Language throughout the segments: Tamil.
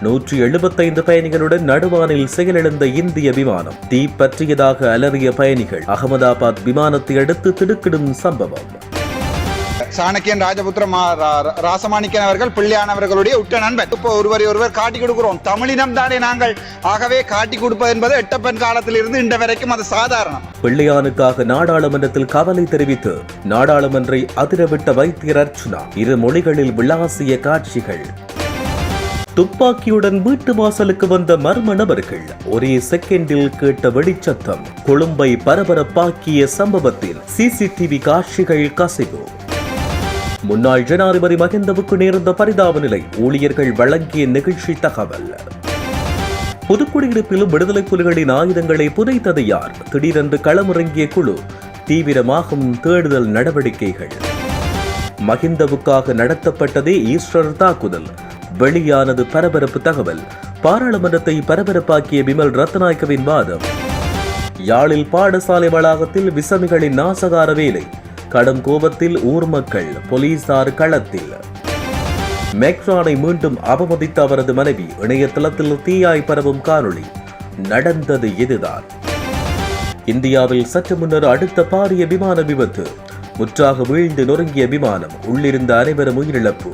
நூற்றி எழுபத்தைந்து பயணிகளுடன் நடுவானில் செயலிழந்த இந்திய விமானம் தீ பற்றியதாக அலறிய பயணிகள் அகமதாபாத் விமானத்தை அடுத்து திடுக்கிடும் சம்பவம். சாணக்கியன் ராஜபுத்திர ராசமாணிக்கன் அவர்கள் பிள்ளையானவர்களுடைய உற்ற நண்பன். இப்போ ஒருவரை ஒருவர் காட்டி கொடுக்கிறோம். தமிழினம் தானே நாங்கள். ஆகவே காட்டி கொடுப்பது என்பது எட்டப்பன் காலத்திலிருந்து இன்று வரைக்கும் அது சாதாரணம். பிள்ளையானுக்காக நாடாளுமன்றத்தில் கவலை தெரிவித்து நாடாளுமன்றை அதிரவிட்ட வைத்தியர் அர்ச்சுனா. இரு மொழிகளில் விளாசிய காட்சிகள். துப்பாக்கியுடன் வீட்டு வாசலுக்கு வந்த மர்ம நபர்கள் ஒரே செகண்டில் கேட்ட வெடிச்சத்தம் கொழும்பை பரபரப்பாக்கிய சம்பவத்தில் சிசிடிவி காட்சிகள் கசிவு. முன்னாள் ஜனாதிபதி மகிந்தவுக்கு நேர்ந்த பரிதாப நிலை ஊழியர்கள் வழங்கிய நிகழ்ச்சி தகவல். புதுக்குடியிருப்பிலும் விடுதலை புலிகளின் ஆயுதங்களை புதைத்தது யார்? திடீரென்று களமிறங்கிய குழு தீவிரமாகும் தேடுதல் நடவடிக்கைகள். மகிந்தவுக்காக நடத்தப்பட்டதே ஈஸ்டர் தாக்குதல். வெளியானது பரபரப்பு தகவல். பாராளுமன்றத்தை பரபரப்பாக்கிய பிமல் ரத்நாயக்கவின் வாதம். யாழில் பாடசாலை வளாகத்தில் விசமிகளின் நாசகார வேலை. கடும் கோபத்தில் ஊர் மக்கள் போலீசார் களத்தில். மெக்ரானை மீண்டும் அவமதித்த அவரது மனைவி இணையதளத்தில் தீயாய் பரவும் காணொளி. நடந்தது இதுதான். இந்தியாவில் சற்று முன்னர் அடுத்த பாரிய விமான விபத்து. முற்றாக வீழ்ந்து நொறுங்கிய விமானம் உள்ளிருந்த அனைவரும் உயிரிழப்பு.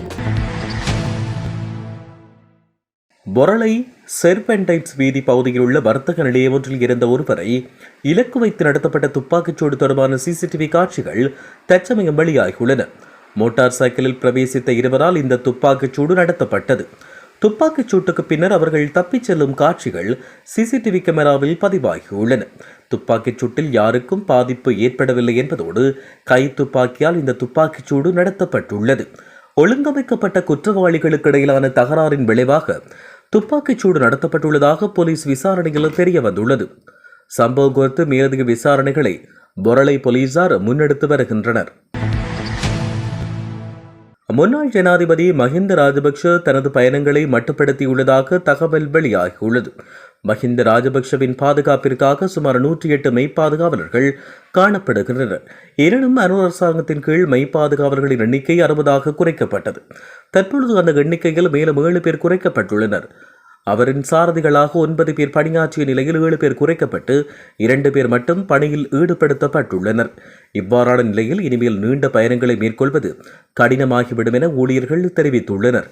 பொரளை செர்பென்டைட்ஸ் வீதி பகுதியில் உள்ள வர்த்தக நிலையம் ஒன்றில் இருந்த ஒருவரை இலக்கு வைத்து நடத்தப்பட்ட துப்பாக்கிச்சூடு தொடர்பான சிசிடிவி காட்சிகள் தற்சமயம் வெளியாகியுள்ளன. மோட்டார் சைக்கிளில் பிரவேசித்த இருவரால் இந்த துப்பாக்கிச்சூடு நடத்தப்பட்டது. துப்பாக்கிச் சூட்டுக்கு பின்னர் அவர்கள் தப்பிச் செல்லும் காட்சிகள் சிசிடிவி கேமராவில் பதிவாகியுள்ளன. துப்பாக்கிச் சூட்டில் யாருக்கும் பாதிப்பு ஏற்படவில்லை என்பதோடு கை துப்பாக்கியால் இந்த துப்பாக்கிச் சூடு நடத்தப்பட்டுள்ளது. ஒழுங்கமைக்கப்பட்ட குற்றவாளிகளுக்கு இடையிலான தகராறின் விளைவாக துப்பாக்கிச் சூடு நடத்தப்பட்டுள்ளதாக போலீஸ் விசாரணையில் தெரிய வந்துள்ளது சம்பவம் குறித்து மேலதிக விசாரணைகளை பொரளை போலீசார் முன்னெடுத்து வருகின்றனர். முன்னாள் ஜனாதிபதி மஹிந்த ராஜபக்ஷ தனது பயணங்களை மட்டுப்படுத்தியுள்ளதாக தகவல் வெளியாகியுள்ளது. மஹிந்த ராஜபக்ஷவின் பாதுகாப்பிற்காக சுமார் நூற்றி எட்டு மெய்ப்பாதுகாவலர்கள் காணப்படுகின்றனர். எனினும் அனு அரசாங்கத்தின் கீழ் மெய்ப்பாதுகாவலர்களின் எண்ணிக்கை அறுபதாக குறைக்கப்பட்டது. தற்பொழுது அந்த எண்ணிக்கையில் மேலும் ஏழு பேர் குறைக்கப்பட்டுள்ளனர். அவரின் சாரதிகளாக ஒன்பது பேர் பணியாற்றிய நிலையில் ஏழு பேர் குறைக்கப்பட்டு இரண்டு பேர் மட்டும் பணியில் ஈடுபடுத்தப்பட்டுள்ளனர். இவ்வாறான நிலையில் இனிமேல் நீண்ட பயணங்களை மேற்கொள்வது கடினமாகிவிடும் என ஊழியர்கள் தெரிவித்துள்ளனர்.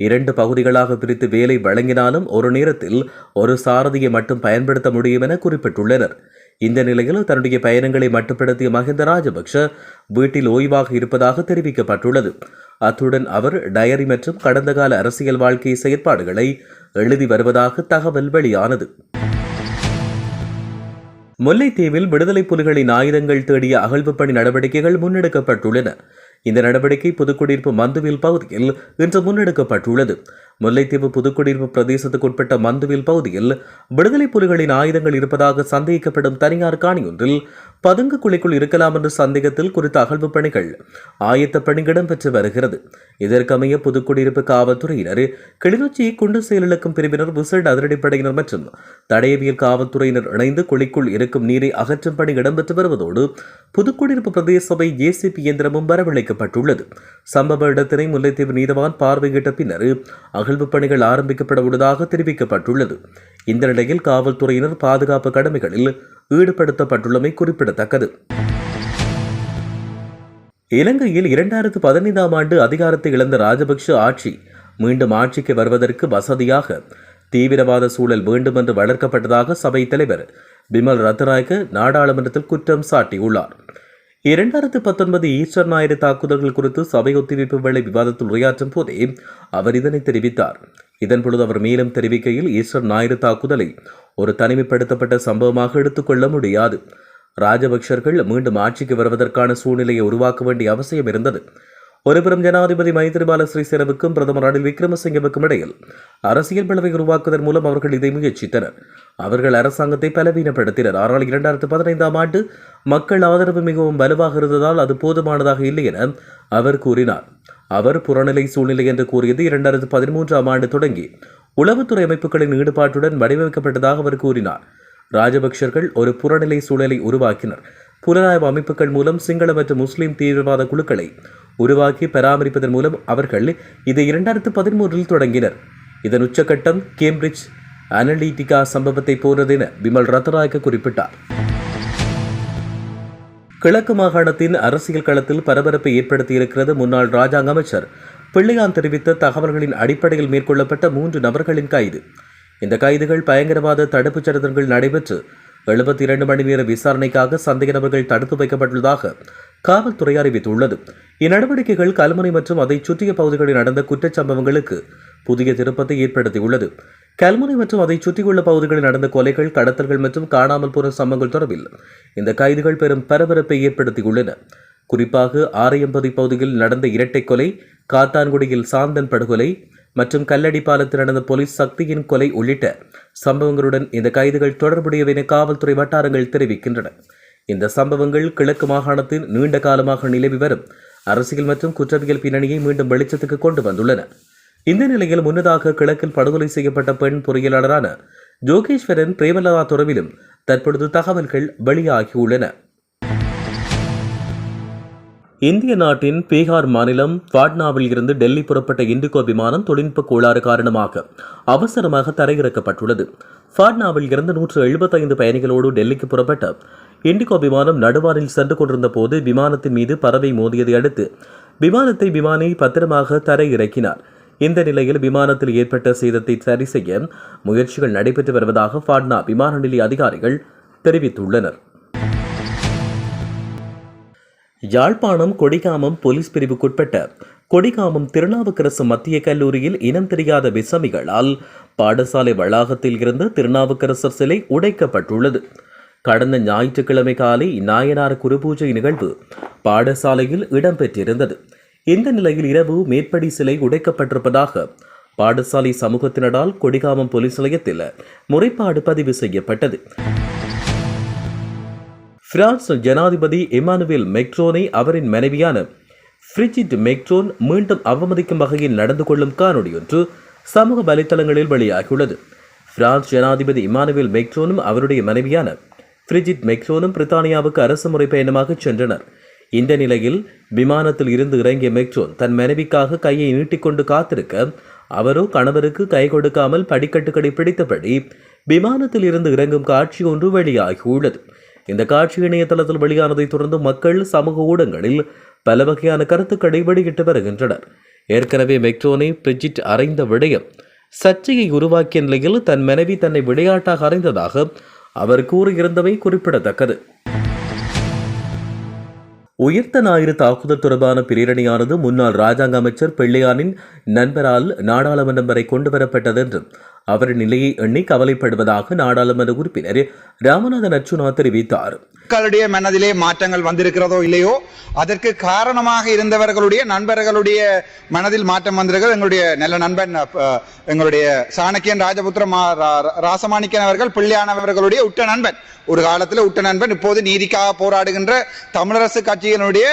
இரண்டு பகுதிகளாக பிரித்து வேலை வழங்கினாலும் ஒரு நேரத்தில் ஒரு சாரதியை மட்டும் பயன்படுத்த முடியும் என குறிப்பிட்டுள்ளனர். இந்த நிலையில் தன்னுடைய பயணங்களை மட்டுப்படுத்திய மஹிந்த ராஜபக்ஷ வீட்டில் ஓய்வாக இருப்பதாக தெரிவிக்கப்பட்டுள்ளது. அத்துடன் அவர் டயரி மற்றும் கடந்த கால அரசியல் வாழ்க்கை செயற்பாடுகளை எழுதி வருவதாக தகவல் வெளியானது. முல்லைத்தீவில் விடுதலை புலிகளின் ஆயுதங்கள் தேடிய அகழ்வு பணி நடவடிக்கைகள் முன்னெடுக்கப்பட்டுள்ளன. இந்த நடவடிக்கை புதுக்குடியிருப்பு மந்துவில் பகுதியில் இன்று முன்னெடுக்கப்பட்டுள்ளது. முல்லைத்தீவு புதுக்குடியிருப்பு பிரதேசத்துக்குட்பட்ட மந்துவில் பகுதியில் விடுதலை புலிகளின் ஆயுதங்கள் இருப்பதாக சந்தேகிக்கப்படும் தனியார் காணியொன்றில் பதுங்கு குழிக்குள் இருக்கலாம் என்ற சந்தேகத்தில் குறித்த அகழ்வு பணிகள் ஆயத்த பணி இடம்பெற்று வருகிறது. இதற்கமைய புதுக்குடியிருப்பு காவல்துறையினர் கிளிநொச்சி குண்டு செயலிழக்கும் பிரிவினர் விசேட அதிரடிப்படையினர் மற்றும் தடயவியல் காவல்துறையினர் இணைந்து குழிக்குள் இருக்கும் நீரை அகற்றும் பணி இடம்பெற்று வருவதோடு புதுக்குடியிருப்பு பிரதேச சபை ஏசிபி இயந்திரமும் வரவழைக்கப்பட்டுள்ளது. சம்பவ இடத்தினை முல்லைத்தீவு நீதவான் பார்வையிட்ட பின்னர் அகழ்வுப் பணிகள் ஆரம்பிக்கப்பட உள்ளதாக தெரிவிக்கப்பட்டுள்ளது. இந்த நிலையில் காவல்துறையினர் பாதுகாப்பு கடமைகளில் ஈடுபடுத்தப்பட்டுள்ளமை குறிப்பிடத்தக்கது. இலங்கையில் இரண்டாயிரத்து பதினைந்தாம் ஆண்டு அதிகாரத்தை இழந்த ராஜபக்ஷ ஆட்சி மீண்டும் ஆட்சிக்கு வருவதற்கு வசதியாக தீவிரவாத சூழல் வேண்டும் என்று வளர்க்கப்பட்டதாக சபை தலைவர் பிமல் ரத்நாயக்க நாடாளுமன்றத்தில் குற்றம் சாட்டியுள்ளார். இரண்டாயிரத்து பத்தொன்பது ஈஸ்டர் ஞாயிறு தாக்குதல்கள் குறித்து சபை ஒத்திவைப்பு வேளை விவாதத்தில் உரையாற்றும் போதே அவர் இதனை தெரிவித்தார். இதன்பொழுது அவர் மேலும் தெரிவிக்கையில் ஈஸ்டர் ஞாயிறு தாக்குதலை ஒரு தனிமைப்படுத்தப்பட்ட சம்பவமாக எடுத்துக்கொள்ள முடியாது. ராஜபக்சர்கள் மீண்டும் ஆட்சிக்கு வருவதற்கான சூழ்நிலையை உருவாக்க வேண்டிய அவசியம் இருந்தது. ஒருபுறம் ஜனாதிபதி மைத்திரிபால ஸ்ரீசேனவுக்கும் பிரதமர் ரணில் விக்ரமசிங்கவுக்கும் இடையில் அரசியல் பிளவை உருவாக்குவதன் மூலம் அவர்கள் இதை முயற்சித்தனர். அவர்கள் அரசாங்கத்தை பலவீனப்படுத்தினர். ஆனால் இரண்டாயிரத்து பதினைந்தாம் ஆண்டு மக்கள் ஆதரவு மிகவும் வலுவாக இருந்ததால் அது போதுமானதாக இல்லை என அவர் கூறினார். அவர் புறநிலை சூழ்நிலை என்று கூறியது இரண்டாயிரத்து பதிமூன்றாம் ஆண்டு தொடங்கி உளவுத்துறை அமைப்புகளின் ஈடுபாட்டுடன் வடிவமைக்கப்பட்டதாக அவர் கூறினார். ராஜபக்சர்கள் ஒரு புறநிலை சூழலை உருவாக்கினர். புலனாய்வு அமைப்புகள் மூலம் சிங்கள மற்றும் முஸ்லீம் தீவிரவாத குழுக்களை உருவாக்கி பராமரிப்பதன் மூலம் அவர்கள் இதை இரண்டாயிரத்து பதிமூன்றில் தொடங்கினர். இதன் உச்சகட்டம் கேம்பிரிட்ஜ் அனலிட்டிகா சம்பவத்தை போன்றது என விமல் ரத்நாயக்க குறிப்பிட்டார். கிழக்கு மாகாணத்தின் அரசியல் களத்தில் பரபரப்பை ஏற்படுத்தியிருக்கிறது முன்னாள் ராஜாங்க அமைச்சர். பிள்ளையான் தெரிவித்த தகவல்களின் அடிப்படையில் மேற்கொள்ளப்பட்ட மூன்று நபர்களின் கைது. இந்த கைதுகள் பயங்கரவாத தடுப்புச் சட்டங்கள் நடைபெற்று எழுபத்தி இரண்டு மணி நேர விசாரணைக்காக சந்தேக நபர்கள் தடுத்து வைக்கப்பட்டுள்ளதாக காவல்துறை அறிவித்துள்ளது. இந்நடவடிக்கைகள் கல்முனை மற்றும் அதைச் சுற்றிய பகுதிகளில் நடந்த குற்றச்சம்பவங்களுக்கு புதிய திருப்பத்தை ஏற்படுத்தியுள்ளது. கல்முனை மற்றும் அதைச் சுற்றியுள்ள பகுதிகளில் நடந்த கொலைகள் கடத்தல்கள் மற்றும் காணாமல் போன சம்பவங்கள் தொடர்பில் இந்த கைதுகள் பெரும் பரபரப்பை ஏற்படுத்தியுள்ளன. குறிப்பாக ஆரையம்பதி பகுதியில் நடந்த இரட்டை கொலை காத்தான்குடியில் சாந்தன் படுகொலை மற்றும் கல்லடி பாலத்தில் நடந்த போலீஸ் சக்தியின் கொலை உள்ளிட்ட சம்பவங்களுடன் இந்த கைதுகள் தொடர்புடையவை என காவல்துறை வட்டாரங்கள் தெரிவிக்கின்றன. இந்த சம்பவங்கள் கிழக்கு மாகாணத்தில் நீண்ட காலமாக நிலவி வரும் அரசியல் மற்றும் குற்றவியல் பின்னணியை மீண்டும் வெளிச்சத்துக்கு கொண்டு வந்துள்ளன. இந்த நிலையில் முன்னதாக கிழக்கில் படுகொலை செய்யப்பட்ட பெண் பொறியியலாளரான ஜோகேஸ்வரன் பிரேமலதா தொடர்பிலும் தற்பொழுது தகவல்கள் வெளியாகியுள்ளன இந்திய நாட்டின் பீகார் மாநிலம் பாட்னாவில் இருந்து டெல்லி புறப்பட்ட இண்டிகோ விமானம் தொழில்நுட்ப கோளாறு காரணமாக அவசரமாக தரையிறக்கப்பட்டுள்ளது. பாட்னாவில் இருந்து நூற்று எழுபத்தைந்து பயணிகளோடு டெல்லிக்கு புறப்பட்ட இண்டிகோ விமானம் நடுவாரில் சென்று கொண்டிருந்த போது விமானத்தின் மீது பறவை மோதியதை அடுத்து விமானத்தை விமானி பத்திரமாக தரையிறக்கினார். இந்த நிலையில் விமானத்தில் ஏற்பட்ட சேதத்தை சரி செய்ய முயற்சிகள் நடைபெற்று வருவதாக பாட்னா விமான நிலைய அதிகாரிகள் தெரிவித்துள்ளனர். யாழ்ப்பாணம் கொடிகாமம் போலீஸ் பிரிவுக்குட்பட்ட கொடிகாமம் திருநாவுக்கரசு மத்திய கல்லூரியில் இனம் தெரியாத விசமிகளால் பாடசாலை வளாகத்தில் இருந்து திருநாவுக்கரசர் சிலை உடைக்கப்பட்டுள்ளது. கடந்த ஞாயிற்றுக்கிழமை காலை நாயனார் குருபூஜை நிகழ்வு பாடசாலையில் இடம்பெற்றிருந்தது. இந்த நிலையில் இரவு மேற்படி சிலை உடைக்கப்பட்டிருப்பதாக பாடசாலை சமூகத்தினரால் கொடிகாமம் போலீஸ் நிலையத்தில் முறைப்பாடு பதிவு செய்யப்பட்டது. பிரான்ஸ் ஜனாதிபதி இமானுவேல் மெக்ரோனை அவரின் மனைவியான ஃப்ரிஜிட் மெக்ரோன் மீண்டும் அவமதிக்கும் வகையில் நடந்து கொள்ளும் காணொளியொன்று சமூக வலைத்தளங்களில் வெளியாகியுள்ளது. பிரான்ஸ் ஜனாதிபதி இமானுவேல் மெக்ரோனும் அவருடைய மனைவியான ஃப்ரிஜிட் மெக்ரோனும் பிரித்தானியாவுக்கு அரசு முறை பயணமாக சென்றனர். இந்த நிலையில் விமானத்தில் இருந்து இறங்கிய மெக்ரோன் தன் மனைவிக்காக கையை நீட்டிக்கொண்டு காத்திருக்க அவரோ கணவருக்கு கை கொடுக்காமல் படிக்கட்டுகளை பிடித்தபடி விமானத்தில் இருந்து இறங்கும் காட்சி ஒன்று வெளியாகியுள்ளது. இந்த காட்சி இணையதளத்தில் வெளியானதை தொடர்ந்து மக்கள் சமூக ஊடகங்களில் பல வகையான கருத்துக்களை வெளியிட்டு வருகின்றனர். ஏற்கனவே மெக்ரோனை பிரிஜிட் அறைந்த விடயம் சர்ச்சையை உருவாக்கிய நிலையில் தன் மனைவி தன்னை விளையாட்டாக அறைந்ததாக அவர் கூறியிருந்தவை குறிப்பிடத்தக்கது. உயிர்த்த ஞாயிறு தாக்குதல் தொடர்பான பிரேரணையானது முன்னாள் ராஜாங்க அமைச்சர் பிள்ளையானின் நண்பரால் நாடாளுமன்றம் வரை கொண்டு வரப்பட்டது என்றும் அவர் நிலையை எண்ணி கவலைப்படுவதாக நாடாளுமன்ற உறுப்பினர் ராமநாதன் அர்ஜுனா தெரிவித்தார். மக்களுடைய மனதிலே மாற்றங்கள் வந்திருக்கிறதோ இல்லையோ அதற்கு காரணமாக இருந்தவர்களுடைய நண்பர்களுடைய மனதில் மாற்றம் வந்திருக்கிறது. எங்களுடைய நல்ல நண்பன் எங்களுடைய சாணக்கியன் ராஜபுத்திர மா- ரா- ராசமாணிக்கன் அவர்கள் பிள்ளையானவர்களுடைய உட்ட நண்பன். ஒரு காலத்தில் உட்ட நண்பன் இப்போது நீதிக்காக போராடுகின்ற தமிழரசு கட்சியினுடைய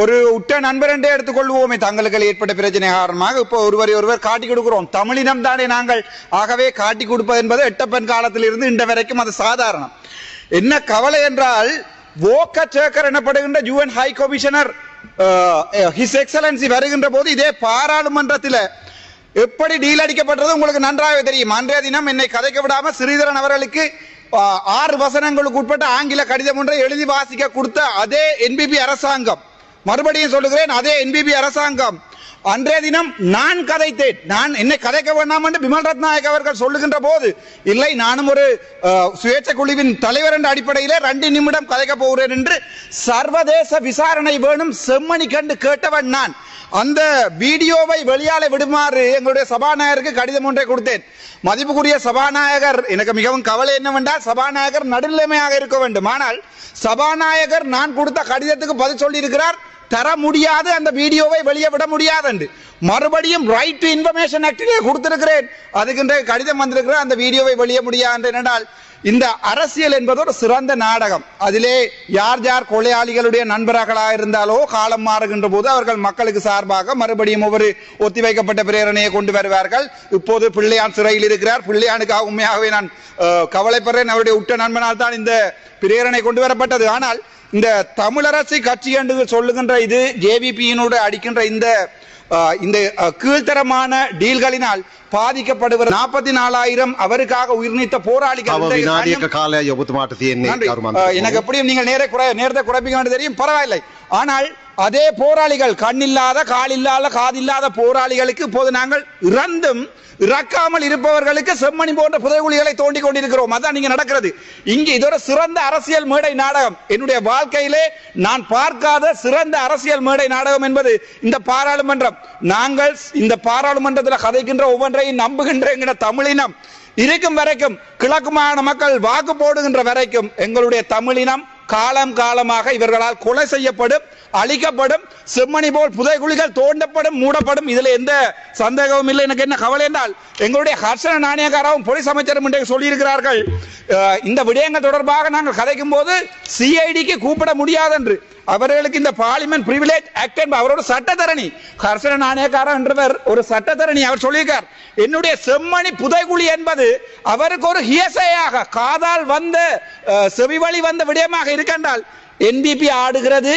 ஒரு உட்ட நண்பர் என்றே எடுத்துக்கொள்வோமே. தங்களுக்கு ஏற்பட்ட பிரச்சனை காரணமாக இப்போ ஒருவரை ஒருவர் காட்டி கொடுக்கிறோம். தமிழினம் தானே நாங்கள். ஆகவே காட்டி கொடுப்பது என்பது எட்டப்பன் காலத்திலிருந்து இன்று வரைக்கும் அது சாதாரணம். என்ன கவலை என்றால் வோக்க சேக்கர் எனப்படுகின்ற UN high commissioner his excellency வருகின்ற போது இதே பாராளுமன்றத்தில் எப்படி டீல் அடிக்கப்பட்டது உங்களுக்கு நன்றாக தெரியும். அன்றைய தினம் என்னை கதைக்க விடாம ஸ்ரீதரன் அவர்களுக்கு ஆறு வசனங்களுக்கு உட்பட்ட ஆங்கில கடிதம் ஒன்றை எழுதி வாசிக்க கொடுத்த அதே என்பிபி அரசாங்கம். மறுபடியும் சொல்லுகிறேன் அதே என்பிபி அரசாங்கம். அன்றைய தினம் நான் கதைத்தேன். நான் என்னை கதைக்க வேண்டாம் என்று பிமல் ரத்நாயக் அவர்கள் சொல்லுகின்ற போது இல்லை நானும் ஒரு சுயேட்சை குழுவின் தலைவர் என்ற அடிப்படையிலே ரெண்டு நிமிடம் கதைக்க போகிறேன் என்று சர்வதேச விசாரணை வேணும் செம்மணி கண்டு கேட்டவன் நான். அந்த வீடியோவை வெளியால விடுமாறு எங்களுடைய சபாநாயகருக்கு கடிதம் ஒன்றை கொடுத்தேன். மதிப்புக்குரிய சபாநாயகர் எனக்கு மிகவும் கவலை என்னவென்றால் சபாநாயகர் நடுநிலைமையாக இருக்க வேண்டும். ஆனால் சபாநாயகர் நான் கொடுத்த கடிதத்துக்கு பதில் சொல்லியிருக்கிறார். தர முடியாது அந்த வீடியோவை வெளியே விட முடியாது என்று மறுபடியும் ரைட் டு இன்ஃபர்மேஷன் ஆக்டிலே கொடுத்திருக்கிறேன். அதுக்கின்ற கடிதம் வந்திருக்கிற அந்த வீடியோவை வெளியே முடியாது என்றால் இந்த அரசியல் என்பது ஒரு சிறந்த நாடகம். அதிலே யார் யார் கொலையாளிகளுடைய நண்பர்களாக இருந்தாலோ காலம் மாறுகின்ற போது அவர்கள் மக்களுக்கு சார்பாக மறுபடியும் ஒவ்வொரு ஒத்திவைக்கப்பட்ட பிரேரணையை கொண்டு வருவார்கள். இப்போது பிள்ளையான் சிறையில் இருக்கிறார். பிள்ளையானுக்காக உண்மையாகவே நான் கவலைப்படுறேன். அவருடைய உட்ட நண்பனால் தான் இந்த பிரேரணை கொண்டு வரப்பட்டது. ஆனால் இந்த தமிழரசை கட்சி என்று சொல்லுகின்ற இது ஜேவிபியினோடு அடிக்கின்ற இந்த இந்த கீழ்த்தரமான டீல்களினால் பாதிக்கப்படுகிற நாற்பத்தி நாலாயிரம் அவருக்காக உயிர்நீத்த போராளிகள் எனக்கு எப்படியும் நீங்கள் நேர குறை நேரத்தை குறைப்பீங்க தெரியும். பரவாயில்லை. ஆனால் அதே போராளிகள் கண்ணில்லாத காலில்லாத காதில்லாத போராளிகளுக்கு இப்போது நாங்கள் இறந்தும் இறக்காமல் இருப்பவர்களுக்கு செம்மணி போன்ற புதைகுழிகளை தோண்டி கொண்டிருக்கிறோம். அதான் நீங்க நடக்கிறது. இங்கே இது ஒரு சிறந்த அரசியல் மேடை நாடகம். என்னுடைய வாழ்க்கையிலே நான் பார்க்காத சிறந்த அரசியல் மேடை நாடகம் என்பது இந்த பாராளுமன்றம். நாங்கள் இந்த பாராளுமன்றத்தில் கதைக்கின்ற ஒவ்வொன்றையும் நம்புகின்ற என்கிற தமிழினம். இருக்கும் வரைக்கும் கிழக்கு மாகாண மக்கள் வாக்கு போடுகின்ற வரைக்கும் எங்களுடைய தமிழினம் காலம் காலமாக இவர்களால் கொலை செய்யப்படும் அழிக்கப்படும் செம்மணி போல் புதைகுழிகள் தோண்டப்படும் மூடப்படும். இதுல எந்த சந்தேகமும் இல்லை. எனக்கு என்ன கவலை என்றால் எங்களுடைய ஹர்ஷன நாணயக்காராவும் போலீஸ் அமைச்சரும் இன்றைக்கு சொல்லியிருக்கிறார்கள். இந்த விடயங்கள் தொடர்பாக நாங்கள் கதைக்கும் போது சிஐடிக்கு கூப்பிட முடியாது என்று அவர்களுக்கு இந்த பார்லிமெண்ட் பிரிவிலேஜ் ஆக்ட் என்பது அவரோட சட்டத்தரணி ஹர்ஷன நாணயக்காரன் என்றவர் ஒரு சட்டத்தரணி அவர் சொல்லியிருக்கார். என்னுடைய செம்மணி புதைகுழி என்பது அவருக்கு ஒரு ஹியசையாக காதால் வந்த அஹ், செவிவழி வந்த விடயமாக இருக்கின்றால் என்பிபி ஆடுகிறது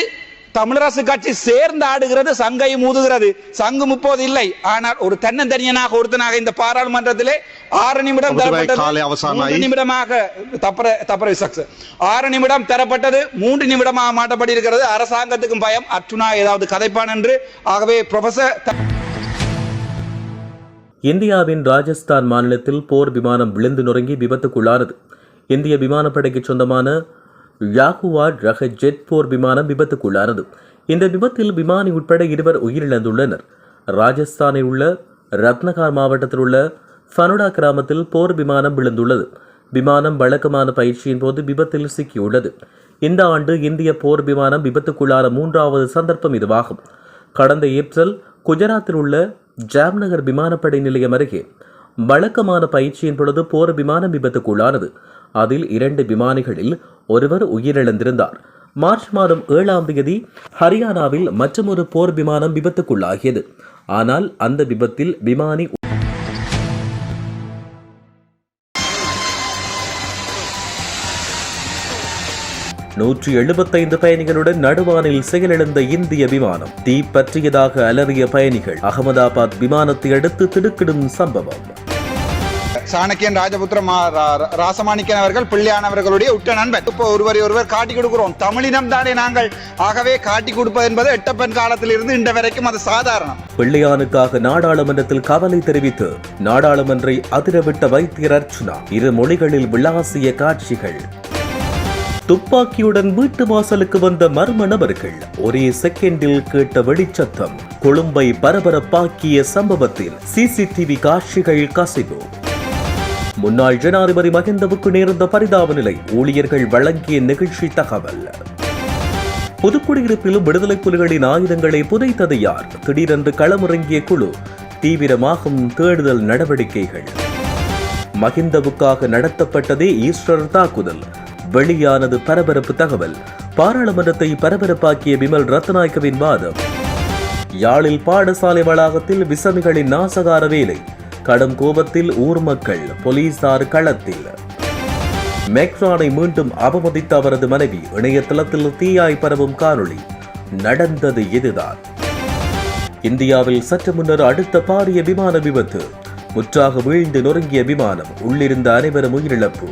தமிழரசு கட்சி சேர்ந்து ஆடுகிறது சங்கையும் ஊதுகிறது. சங்கு முப்போது இல்லை. ஆனால் ஒரு தன்னந்தனியனாக ஒருத்தனாக இந்த பாராளுமன்றத்திலே ஆறு நிமிடம் தரப்பட்டது. நிமிடமாக தப்பற தப்பற விசக்ஸ். ஆறு நிமிடம் தரப்பட்டது மூன்று நிமிடமாக மாட்டப்படி இருக்கிறது அரசாங்கத்துக்கும் பயம். அர்ச்சுனா ஏதாவது கதைப்பான் என்று. ஆகவே ப்ரொஃபசர் இந்தியாவின் ராஜஸ்தான் மாநிலத்தில் போர் விமானம் விழுந்து நொறுங்கி விபத்துக்குள்ளானது. இந்திய விமானப்படைக்கு சொந்தமான யாகுவார் ரக ஜெட் போர் விமானம் விபத்துக்குள்ளானது. இந்த விபத்தில் விமானி உட்பட இருவர் உயிரிழந்துள்ளனர். ராஜஸ்தானில் உள்ள ரத்னகார் மாவட்டத்தில் உள்ள ஃபனுடா கிராமத்தில் போர் விமானம் விழுந்துள்ளது. விமானம் வழக்கமான பயிற்சியின் போது விபத்தில் சிக்கியுள்ளது. இந்த ஆண்டு இந்திய போர் விமானம் விபத்துக்குள்ளான மூன்றாவது சந்தர்ப்பம் இதுவாகும். கடந்த ஏப்ரல் குஜராத்தில் உள்ள ஜாம்நகர் விமானப்படை நிலையம் அருகே வழக்கமான பயிற்சியின் பொழுது போர் விமானம் விபத்துக்குள்ளானது. அதில் இரண்டு விமானிகளில் ஒருவர் உயிரிழந்திருந்தார். மார்ச் மாதம் ஏழாம் தேதி ஹரியானாவில் மற்றொரு போர் விமானம் விபத்துக்குள்ளாகியது. ஆனால் அந்த விபத்தில் விமானி நூற்றி எழுபத்தைந்து பயணிகளுடன் நடுவானில் செயலிழந்த இந்திய விமானம் தீ பற்றியதாக அலறிய பயணிகள் அகமதாபாத் விமானத்தை அடுத்து திடுக்கிடும் சம்பவம். சாணக்கியன் ராஜபுத்திர ராசமாணிக்கன் அவர்கள் பிள்ளையானவர்களுடைய உற்ற நண்பன். இப்போ ஒருவரை ஒருவர் காட்டி கொடுக்கிறோம். தமிழினம் தானே நாங்கள். ஆகவே காட்டி கொடுப்பது என்பது எட்டப்பன் காலத்திலிருந்து இன்று வரைக்கும் அது சாதாரணம். பிள்ளையானுக்காக நாடாளுமன்றத்தில் கவலை தெரிவித்து நாடாளுமன்றை அதிரவிட்ட வைத்தியர் அர்ச்சுனா. இரு மொழிகளில் விளாசிய காட்சிகள். துப்பாக்கியுடன் வீட்டு வாசலுக்கு வந்த மர்ம நபர்கள் ஒரே செகண்டில் கேட்ட வெடிச்சத்தம் கொழும்பை பரபரப்பாக்கிய சம்பவத்தில் சிசிடிவி காட்சிகள் கசிவு. முன்னாள் ஜனாதிபதி மகிந்தவுக்கு நேர்ந்த பரிதாப நிலை ஊழியர்கள் வழங்கிய நிகழ்ச்சி தகவல். புதுக்குடியிருப்பிலும் விடுதலை புலிகளின் ஆயுதங்களை புதைத்தது யார்? திடீரென்று களமிறங்கிய குழு தீவிரமாகும் தேடுதல் நடவடிக்கைகள். மகிந்தவுக்காக நடத்தப்பட்டதே ஈஸ்டர் தாக்குதல். வெளியானது பரபரப்பு தகவல். பாராளுமன்றத்தை பரபரப்பாக்கிய விமல் ரத்நாயக்கவின் வாதம். யாழில் பாடசாலை வளாகத்தில் விசமிகளின் நாசகார வேலை. கடும் கோபத்தில் ஊர் மக்கள் போலீசார் களத்தில். மெக்ரானை மீண்டும் அவமதித்த அவரது மனைவி இணையதளத்தில் தீயாய் பரவும் காணொளி. நடந்தது இதுதான். இந்தியாவில் சற்று முன்னர் அடுத்த பாரிய விமான விபத்து. முற்றாக வீழ்ந்து நொறுங்கிய விமானம் உள்ளிருந்த அனைவரும் உயிரிழப்பு.